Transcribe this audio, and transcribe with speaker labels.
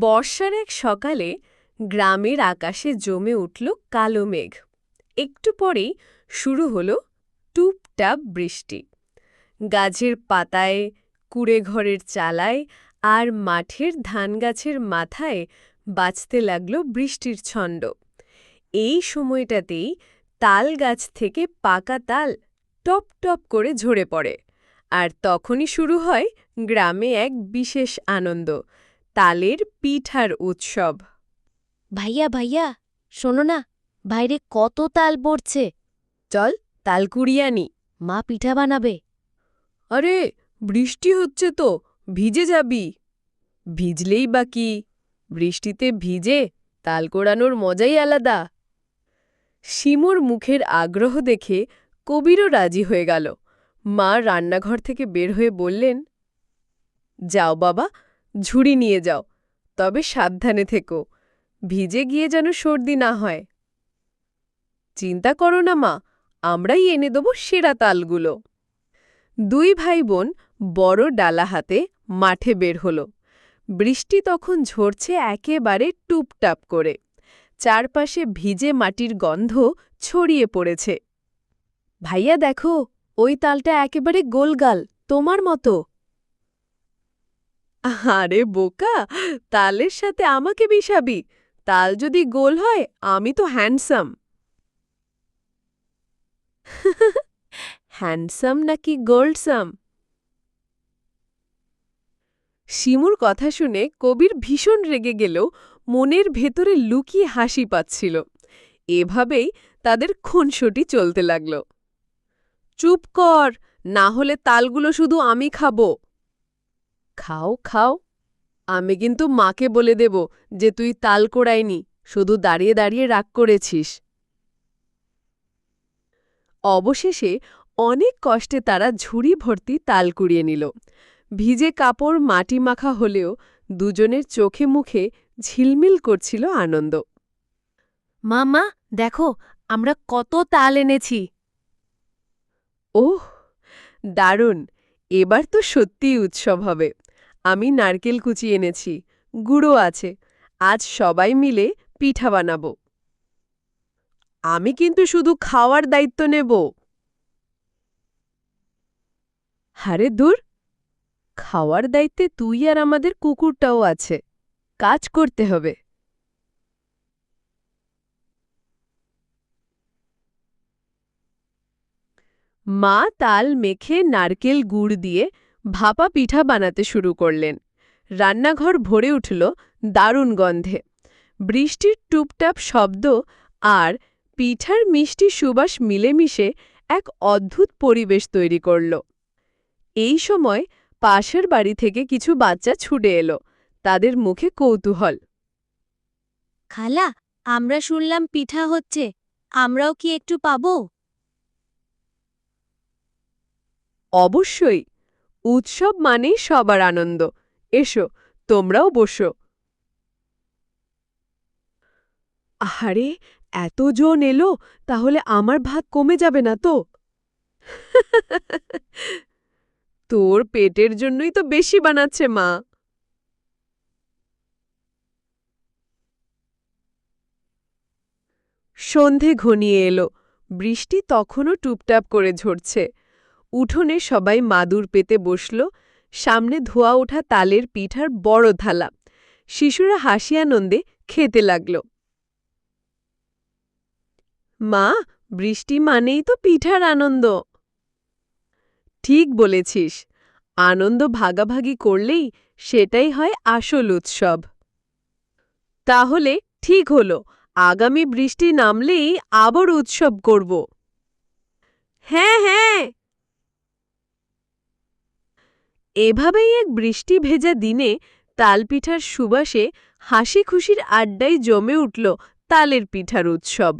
Speaker 1: বর্ষার এক সকালে গ্রামের আকাশে জমে উঠল কালো মেঘ। একটু পরেই শুরু হল টুপটাপ বৃষ্টি। গাছের পাতায় কুড়ে ঘরের চালায় আর মাঠের ধানগাছের মাথায় বাঁচতে লাগল বৃষ্টির ছন্দ। এই সময়টাতেই তাল গাছ থেকে পাকা তাল টপ টপ করে ঝরে পড়ে। আর তখনই শুরু হয় গ্রামে এক বিশেষ আনন্দ। তালের পিঠার উৎসব।
Speaker 2: ভাইয়া ভাইয়া শোনো না বাইরে কত তাল পড়ছে।
Speaker 1: চল তাল কুড়িয়ে আনি।
Speaker 2: মা পিঠা বানাবে।
Speaker 1: আরে বৃষ্টি হচ্ছে তো ভিজে যাবি। ভিজলেই বা কি? বৃষ্টিতে ভিজে তাল কোড়ানোর মজাই আলাদা। শিমুর মুখের আগ্রহ দেখে কবিরও রাজি হয়ে গেল। মা রান্নাঘর থেকে বের হয়ে বললেন যাও বাবা ঝুড়ি নিয়ে যাও, তবে সাবধানে থেকো, ভিজে গিয়ে যেন সর্দি না হয়। চিন্তা করো না মা, আমরাই এনে দেব সেরা তালগুলো। দুই ভাই বোন বড় ডালা হাতে মাঠে বের হল। বৃষ্টি তখন ঝরছে একেবারে টুপটাপ করে। চারপাশে ভিজে মাটির গন্ধ ছড়িয়ে পড়েছে। ভাইয়া দেখো, ওই তালটা একেবারে গোলগাল, তোমার মতো। আরে বোকা, তালের সাথে আমাকে মিশাবি। তাল যদি গোল হয়, আমি তো হ্যান্ডসাম। হ্যান্ডসাম নাকি গোল্ডসাম? শিমুর কথা শুনে কবির ভীষণ রেগে গেলেও মনের ভেতরে লুকিয়ে হাসি পাচ্ছিল। এভাবেই তাদের খুনসুটি চলতে লাগল। চুপ কর, না হলে তালগুলো শুধু আমি খাব। খাও খাও। আমি কিন্তু মাকে বলে দেব যে তুই তাল কোড়াইনি শুধু দাঁড়িয়ে দাঁড়িয়ে রাগ করেছিস। অবশেষে অনেক কষ্টে তারা ঝুড়ি ভর্তি তাল কুড়িয়ে নিল। ভিজে কাপড় মাটি মাখা হলেও দুজনের চোখে মুখে ঝিলমিল করছিল আনন্দ।
Speaker 2: মা মা দেখো আমরা কত তাল এনেছি।
Speaker 1: ওহ দারুণ! এবার তো সত্যিই উৎসব হবে। আমি নারকেল কুচি এনেছি, গুঁড়ো আছে, আজ সবাই মিলে পিঠা বানাবো। আমি কিন্তু শুধু খাওয়ার দায়িত্ব নেব। হারে দূর, খাওয়ার দায়িত্বে তুই আর আমাদের কুকুরটাও আছে, কাজ করতে হবে। মা তাল মেখে নারকেল গুড় দিয়ে ভাপা পিঠা বানাতে শুরু করলেন। রান্নাঘর ভরে উঠল দারুণ গন্ধে। বৃষ্টির টুপটাপ শব্দ আর পিঠার মিষ্টি সুবাস মিলেমিশে এক অদ্ভুত পরিবেশ তৈরি করল। এই সময় পাশের বাড়ি থেকে কিছু বাচ্চা ছুটে এলো। তাদের মুখে কৌতূহল।
Speaker 2: খালা আমরা শুনলাম পিঠা হচ্ছে। আমরাও কি একটু পাবো?
Speaker 1: অবশ্যই। উৎসব মানেই সবার আনন্দ। এসো, তোমরাও বসো। আরে এতজন এলো, তাহলে আমার ভাগ কমে যাবে না তো? তোর পেটের জন্যই তো বেশি বানাচ্ছে মা। সন্ধে ঘনিয়ে এলো। বৃষ্টি তখনও টুপটাপ করে ঝরছে। উঠোনে সবাই মাদুর পেতে বসল, সামনে ধোয়া ওঠা তালের পিঠার বড় থালা। শিশুরা হাসি আনন্দে খেতে লাগল। মা, বৃষ্টি মানেই তো পিঠার আনন্দ। ঠিক বলেছিস। আনন্দ ভাগাভাগি করলেই সেটাই হয় আসল উৎসব। তাহলে ঠিক হলো। আগামী বৃষ্টি নামলেই আবার উৎসব করব। হ্যাঁ হ্যাঁ। এভাবেই এক বৃষ্টি ভেজা দিনে তালপিঠার সুবাসে হাসি খুশির আড্ডায় জমে উঠল তালের পিঠার উৎসব।